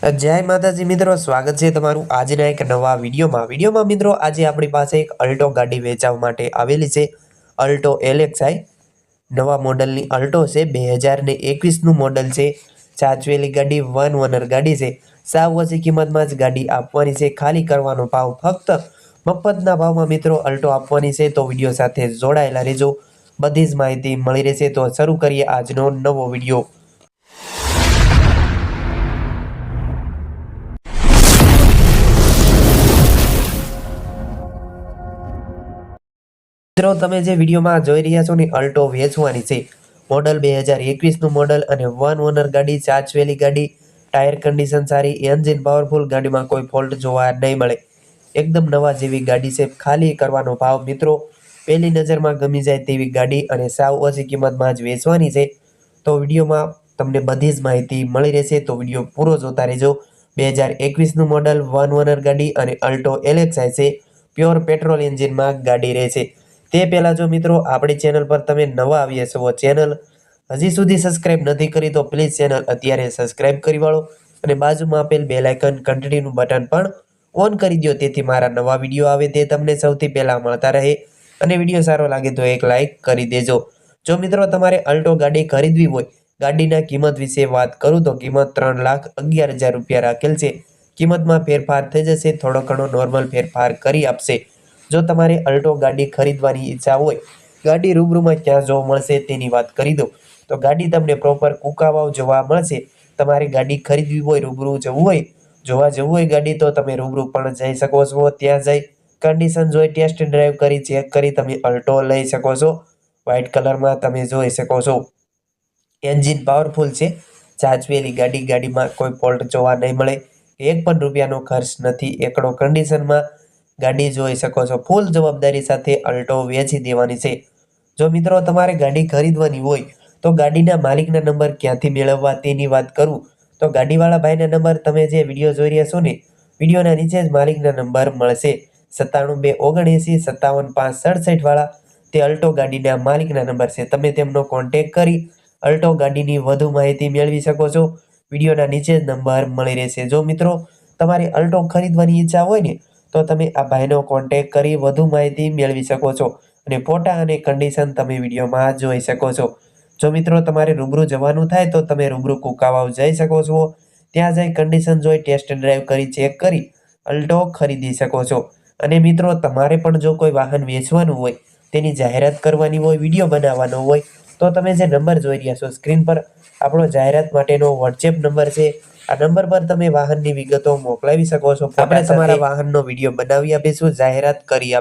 જય માતાજી મિત્રો, સ્વાગત છે તમારું આજના એક નવા વિડીયોમાં. વિડીયોમાં મિત્રો, આજે આપણી પાસે એક અલ્ટો ગાડી વેચાવા માટે આવેલી છે, અલ્ટો એલેક્સાઈ નવા મોડલની અલ્ટો છે, બે હજાર ને એકવીસનું મોડલ છે ચાચવેલી ગાડી, વન ઓનર ગાડી છે. સાવ ઓછી કિંમતમાં જ ગાડી આપવાની છે, ખાલી કરવાનો ભાવ ફક્ત મફતના ભાવમાં મિત્રો અલ્ટો આપવાની છે, તો વીડિયો સાથે જોડાયેલા રહેજો. બધી જ માહિતી મળી રહેશે, તો શરૂ કરીએ આજનો નવો વીડિયો. મિત્રો, તમે જે વિડીયોમાં જોઈ રહ્યા છો ને અલ્ટો વેચવાની છે, મોડલ બે હજાર એકવીસનું મોડલ અને વન ઓનર ગાડી ચાચવેલી ગાડી, ટાયર કન્ડિશન સારી, એન્જિન પાવરફુલ, ગાડીમાં કોઈ ફોલ્ટ જોવા નહીં મળે. એકદમ નવા જેવી ગાડી છે, ખાલી કરવાનો ભાવ મિત્રો, પહેલી નજરમાં ગમી જાય તેવી ગાડી અને સાવ ઓછી કિંમતમાં જ વેચવાની છે. તો વિડીયોમાં તમને બધી જ માહિતી મળી રહેશે, તો વીડિયો પૂરો જોતા રહેજો. બે હજાર એકવીસનું મોડલ, વન ઓનર ગાડી અને અલ્ટો એલેક્સાઈ છે, પ્યોર પેટ્રોલ એન્જિનમાં ગાડી રહેશે તે પહેલાં જો મિત્રો, આપણી ચેનલ પર તમે નવા આવ્યા છો ચેનલ હજી સુધી સબસ્ક્રાઇબ નથી કરી, તો પ્લીઝ ચેનલ અત્યારે સબસ્ક્રાઇબ કરી વાળો અને બાજુમાં આપેલ બેલ આઇકન કન્ટિન્યુનું બટન પણ ઓન કરી દો તેથી મારા નવા વીડિયો આવે તે તમને સૌથી પહેલાં મળતા રહે અને વીડિયો સારો લાગે તો એક લાઇક કરી દેજો. જો મિત્રો, તમારે અલ્ટો ગાડી ખરીદવી હોય, ગાડીના કિંમત વિશે વાત કરું, તો કિંમત ત્રણ લાખ અગિયાર હજાર રૂપિયા રાખેલ છે. કિંમતમાં ફેરફાર થઈ જશે, થોડો ઘણો નોર્મલ ફેરફાર કરી આપશે. જો તમારે અલ્ટો ગાડી ખરીદવાની ઈચ્છા હોય, ગાડી રૂબરૂમાં ક્યાં જોવા મળશે તેની વાત કરી દો તો ગાડી તમને પ્રોપર કુકાવાવ જોવા મળશે. તમારે ગાડી ખરીદવી હોય, રૂબરૂ જવું હોય, જોવા જવું હોય ગાડી, તો તમે રૂબરૂ પણ જઈ શકો છો. ત્યાં જઈ કન્ડિશન જોઈ ટેસ્ટ ડ્રાઈવ કરી ચેક કરી તમે અલ્ટો લઈ શકો છો. વ્હાઇટ કલરમાં તમે જોઈ શકો છો. એન્જિન પાવરફુલ છે. ચાચવેલી ગાડી, ગાડીમાં કોઈ ફોલ્ટ જોવા નહીં મળે. એક પણ રૂપિયાનો ખર્ચ નથી. એકડો કન્ડિશનમાં ગાડી જોઈ શકો છો. ફૂલ જવાબદારી સાથે અલ્ટો વેચી દેવાની છે. જો મિત્રો તમારે ગાડી ખરીદવાની હોય, તો ગાડીના માલિકના નંબર ક્યાંથી મેળવવા તેની વાત કરું. તો ગાડીવાળા ભાઈના નંબર તમે જે વીડિયો જોઈ રહ્યા છો ને, વિડીયોના નીચે જ માલિકના નંબર મળશે. સત્તાણું બે ઓગણએંસી સત્તાવન પાંચ સડસઠ વાળા, તે અલ્ટો ગાડીના માલિકના નંબર છે. તમે તેમનો કોન્ટેક કરી અલ્ટો ગાડીની વધુ માહિતી મેળવી શકો છો. વિડીયોના નીચે જ નંબર મળી રહેશે. જો મિત્રો તમારે અલ્ટો ખરીદવાની ઈચ્છા હોય ને તો તમે આ ભાઈનો કોન્ટેક કરી વધુ માહિતી મેળવી શકો છો અને ફોટા અને કન્ડિશન તમે વિડીયોમાં જોઈ શકો છો. જો મિત્રો તમારે રૂબરૂ જવાનું થાય તો તમે રૂબરૂ કુકાવાવ જઈ શકો છો. ત્યાં જઈ કન્ડિશન જોઈ ટેસ્ટ ડ્રાઈવ કરી ચેક કરી અલ્ટો ખરીદી શકો છો. અને મિત્રો તમારે પણ જો કોઈ વાહન વેચવાનું હોય, તેની જાહેરાત કરવાની હોય, વીડિયો બનાવવાનો હોય, તો તમે જે નંબર જોઈ રહ્યા છો સ્ક્રીન પર, આપણો જાહેરાત માટેનો વોટ્સએપ નંબર છે આ નંબર પર તમે વાહનની વિગતો મોકલાવી શકો છો. આપણે તમારા વાહનનો વીડિયો બનાવી આપીશું જાહેરાત કરી આપ